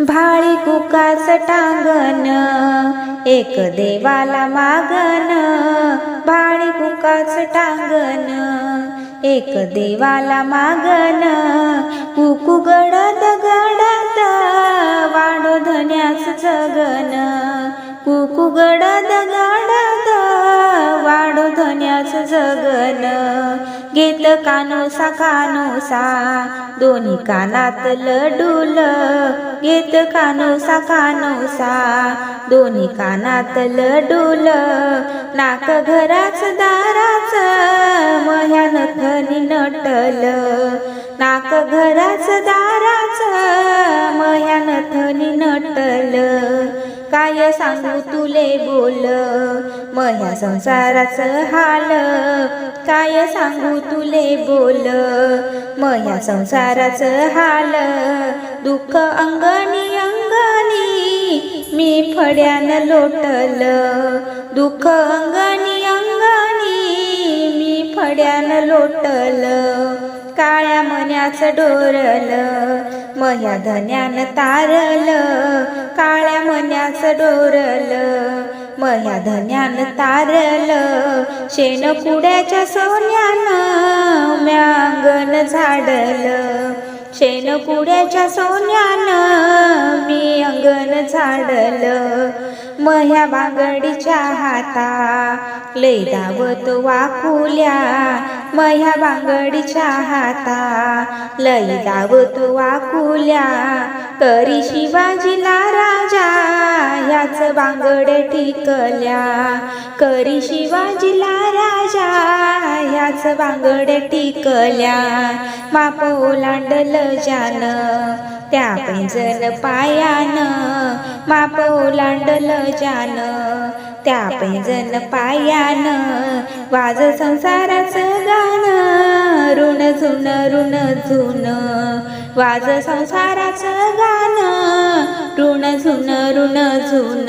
भाळी कुकाच टांगण एक देवाला मागण. भाळी कुकाच टांगण एक देवाला मागण. कुकू गडद गडद वाढो धन्यास जगन कुकू गडद गडद धन्याच जगन. घेत कानोसा कानोसा दोन्ही कानात लडूल घेत कानोसा कानोसा दोन्ही कानात लडूल नाक घराच दाराच. मह्या नखनी नटल. नाक घराच दाराच. काय सांगू तुले बोल? मह्या संसाराचं हाल काय सांगू तुले बोल? मह्या संसाराचं हाल दुःख अंगणी अंगणी मी फड्यान लोटल. दुःख अंगणी ज्ञान लोटल काळ्या मन्याच डोरल मह्या धन्यान तारल काळ्या मन्याच डोरल मह्या धन्यान तारल शेण कुड्याच्या सोन्यानं म्यांगण झाडल. शेण कुड्याच्या सोन्यानं मी अंगण झाडलं. मह्या बांगडीच्या हाता लय दावत वाकुल्या मह्या बांगडीच्या हाता लय दावत वाकुल्या करी शिवाजीला राजा ह्याच बांगडे टिकल्या. करी शिवाजीला राजा ह्याच बांगडे टिकल्या. माप ओलांडलं जान त्या पैंजण पायान. माप ओलांडलं जान त्या पैंजण पायान. वाज संसाराचं गाणं ऋण झुन ऋण झुन वाज संसाराचं गाणं ऋण झुन ऋण झुन